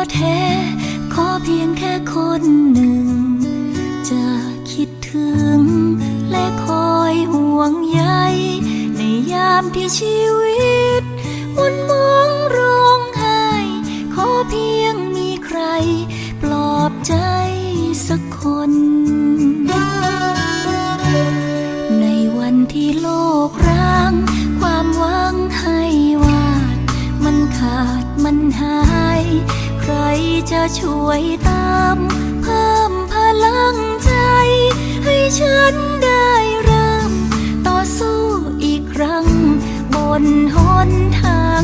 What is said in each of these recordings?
ขอเพียงแค่คนหนึ่ง จะคิดถึง และคอยห่วงใย ในยามที่ชีวิตมันมองร้องไห้ ขอเพียงมีใคร ปลอบใจสักคน จะช่วยตาม เพิ่มพลังใจ ให้ฉันได้เริ่ม ต่อสู้อีกครั้ง บนหนทาง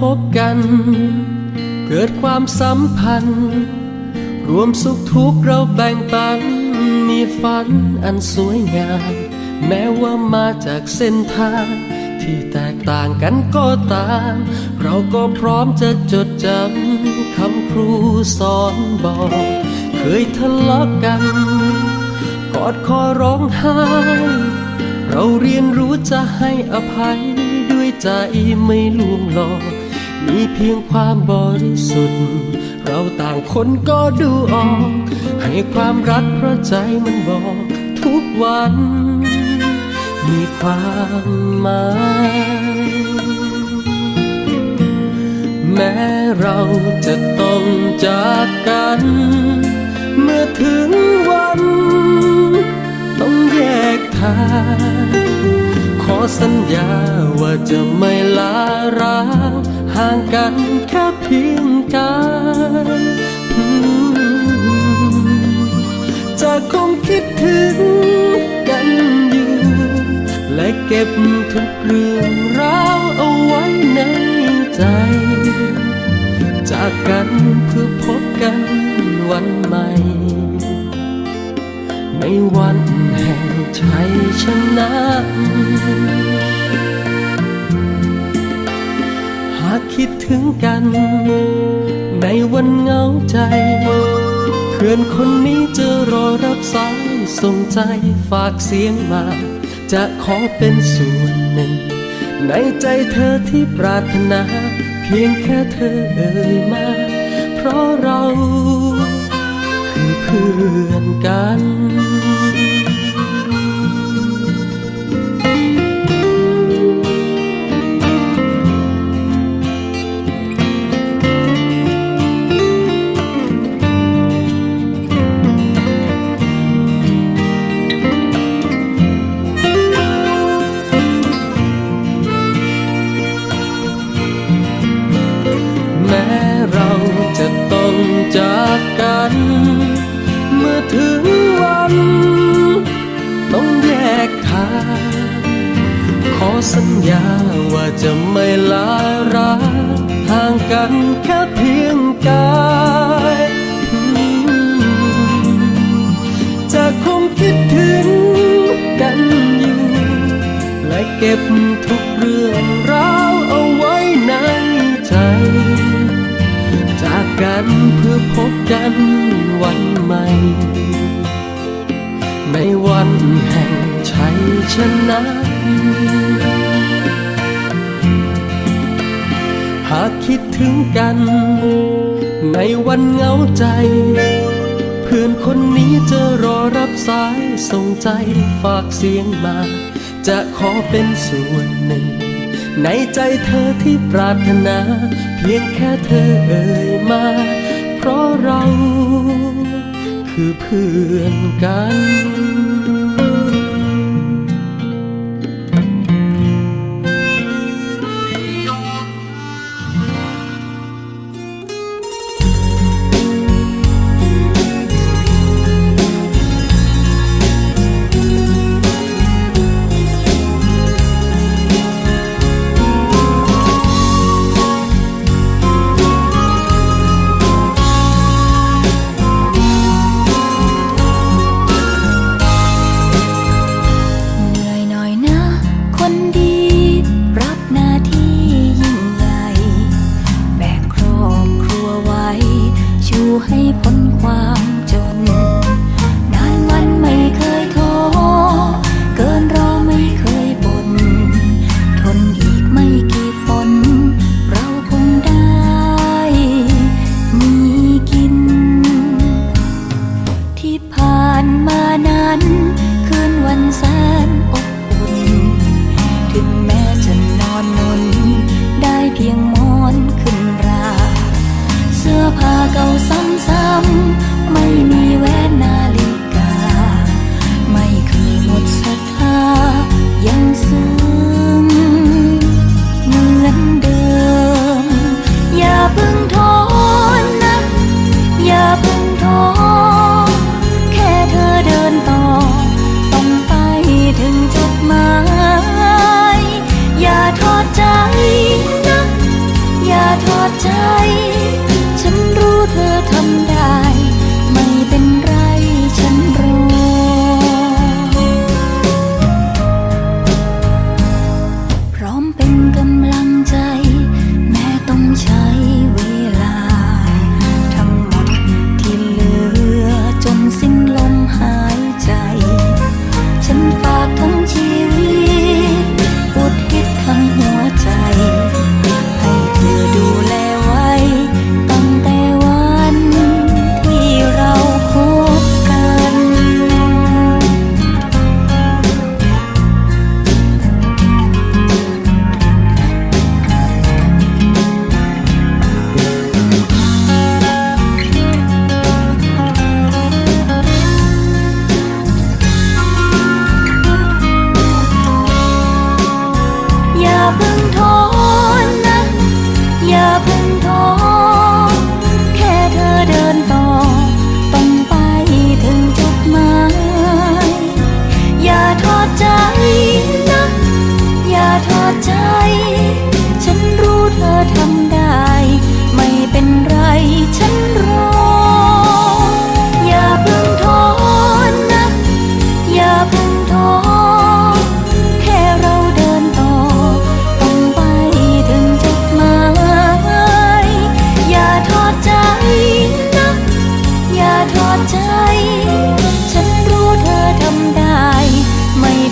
พบกัน เกิดความสัมพันธ์ รวมสุขทุกข์เราแบ่งปัน มีฝันอันสวยงาม แม้ว่ามาจากเส้นทาง ที่แตกต่างกันก็ตาม เราก็พร้อมจะจดจำคำครูสอนบอก เคยทะเลาะกันกอดคอร้องไห้ เราเรียนรู้จะให้อภัยด้วยใจไม่ลวงหลอก มีเพียงความบริสุทธิ์ เราต่างคนก็ดูออก ให้ความรักเพราะใจมันบอกทุกวัน มีความหมายแม้เราจะต้องจากกัน เมื่อถึงวัน ต้องแยกทางขอสัญญาว่าจะไม่ลาร้าง ห่างกันแค่เพียงกายจะคงคิดถึงกันอยู่และเก็บทุกเรื่องราวเอาไว้ในใจ จากกันเพื่อพบกันวันใหม่ ในวันแห่งชัยชนะหาก คิดถึงกัน ในวันเหงาใจ เพื่อนคนนี้จะรอรับสายส่งใจฝากเสียงมา จะขอเป็นส่วนหนึ่ง ในใจเธอที่ปรารถนา เพียงแค่เธอเอ่ยมา เพราะเรา คือเพื่อนกัน สัญญาว่าจะไม่ลายรักห่างกันแค่เพียงกายจะคงคิดถึงกันอยู่ และเก็บทุกเรื่องราวเอาไว้ในใจ จากกันเพื่อพบกันวันใหม่ ในวันแห่ง ฉะนั้น หากคิดถึงกัน ในวันเหงาใจ เพื่อนคนนี้จะรอรับสายส่งใจฝากเสียงมา จะขอเป็นส่วนหนึ่ง ในใจเธอที่ปรารถนา เพียงแค่เธอเอ่ยมา เพราะเรา คือเพื่อนกัน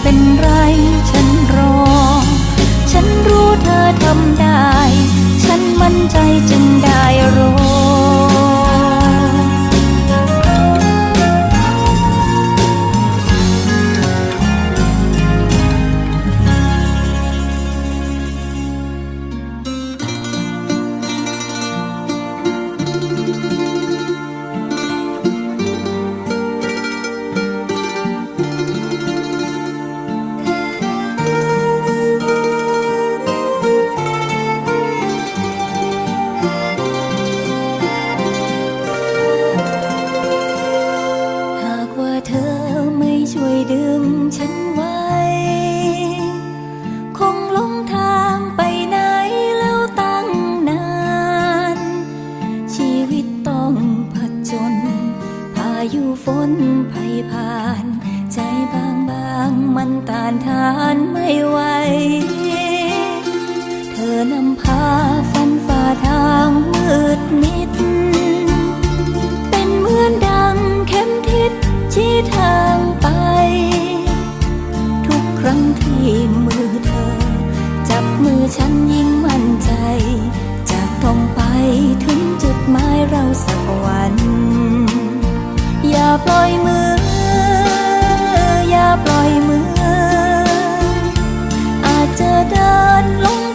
เป็นไร นไผ่ผ่าน ใจบางบางมันต้านทานไม่ไหว เธอนำพาฟันฝ่าทางมืดมิด เป็นเหมือนดังเข็มทิศชี้ทางไป ทุกครั้งที่มือเธอ จับมือฉันยิ่งมั่นใจ จากตรงไปถึงจุดหมายเราสักวันาปล่อยมือ อย่าปล่อยมือ อาจจะเดินลง